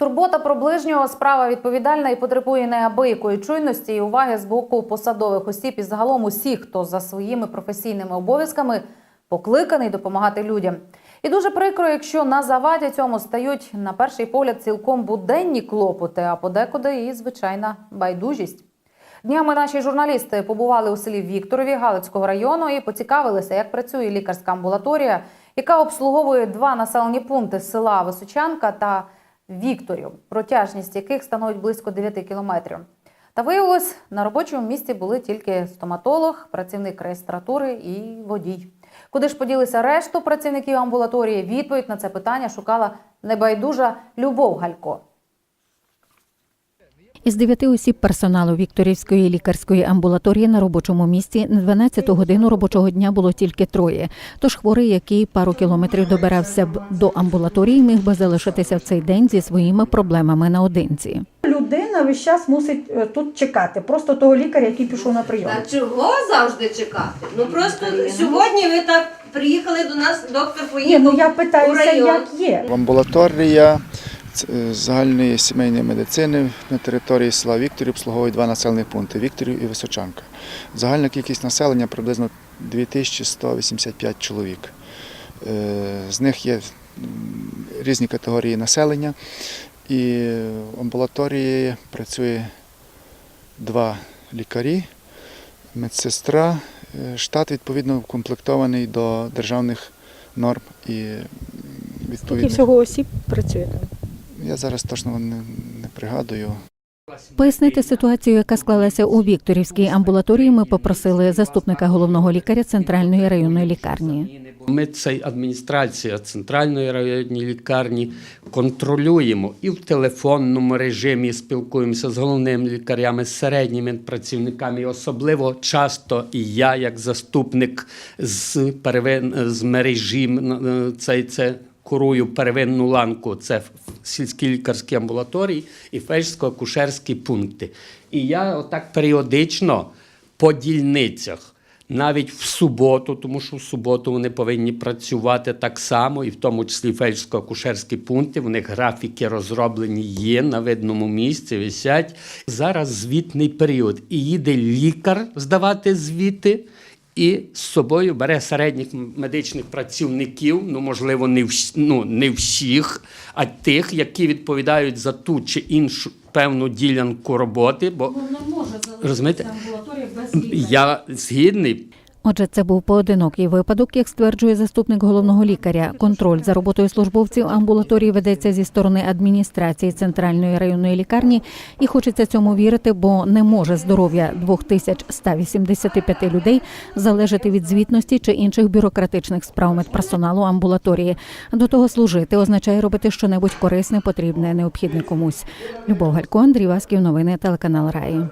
Турбота про ближнього справа відповідальна і потребує неабиякої чуйності і уваги з боку посадових осіб і загалом усіх, хто за своїми професійними обов'язками покликаний допомагати людям. І дуже прикро, якщо на заваді цьому стають на перший погляд цілком буденні клопоти, а подекуди і звичайна байдужість. Днями наші журналісти побували у селі Вікторові Галицького району і поцікавилися, як працює лікарська амбулаторія, яка обслуговує два населені пункти села Височанка та Вікторів, протяжність яких становить близько 9 кілометрів. Та виявилось, на робочому місці були тільки стоматолог, працівник реєстратури і водій. Куди ж поділися решту працівників амбулаторії? Відповідь на це питання шукала небайдужа Любов Галько. Із дев'яти осіб персоналу Вікторівської лікарської амбулаторії на робочому місці на 12 годину робочого дня було тільки троє. Тож хворий, який пару кілометрів добирався б до амбулаторії, міг би залишитися в цей день зі своїми проблемами наодинці. Людина весь час мусить е, тут чекати, просто того лікаря, який пішов на прийом. Та чого завжди чекати? Ну просто сьогодні ви так приїхали до нас, доктор Ні, поїхав. ну я питаюся, як є. Амбулаторія загальної сімейної медицини на території села Вікторів обслуговує два населені пункти Вікторів і Височанка. Загальна кількість населення приблизно 2185 чоловік. Е, З них є різні категорії населення, і в амбулаторії працює два лікарі, медсестра. Е, Штат відповідно укомплектований до державних норм і м, Скільки всього осіб працює там? Я зараз точно не, не пригадую. Пояснити ситуацію, яка склалася у Вікторівській амбулаторії, ми попросили заступника головного лікаря центральної районної лікарні. Ми цей адміністрація центральної районної лікарні контролюємо і в телефонному режимі спілкуємося з головними лікарями, з середніми працівниками. І особливо часто і я, як заступник з первин з мережі, м, цей це. Курую первинну ланку, це в сільській лікарській амбулаторії і фельдшерсько-акушерські пункти. І я отак періодично по дільницях навіть в суботу, тому що в суботу вони повинні працювати так само, і в тому числі фельдшерсько-акушерські пункти. В них графіки розроблені є на видному місці, висять. Зараз звітний період. І їде лікар здавати звіти. І з собою бере середніх медичних працівників, ну можливо, не вс- ну, не всіх, а тих, які відповідають за ту чи іншу певну ділянку роботи. Бо розумієте, я згідний. Отже, це був поодинокий випадок, як стверджує заступник головного лікаря. Контроль за роботою службовців амбулаторії ведеться зі сторони адміністрації центральної районної лікарні, і хочеться цьому вірити, бо не може здоров'я 2185 людей залежати від звітності чи інших бюрократичних справ медперсоналу амбулаторії. До того служити означає робити щонебудь корисне, потрібне, необхідне комусь. Любов Галько, Андрій Васьків, новини телеканал Раї.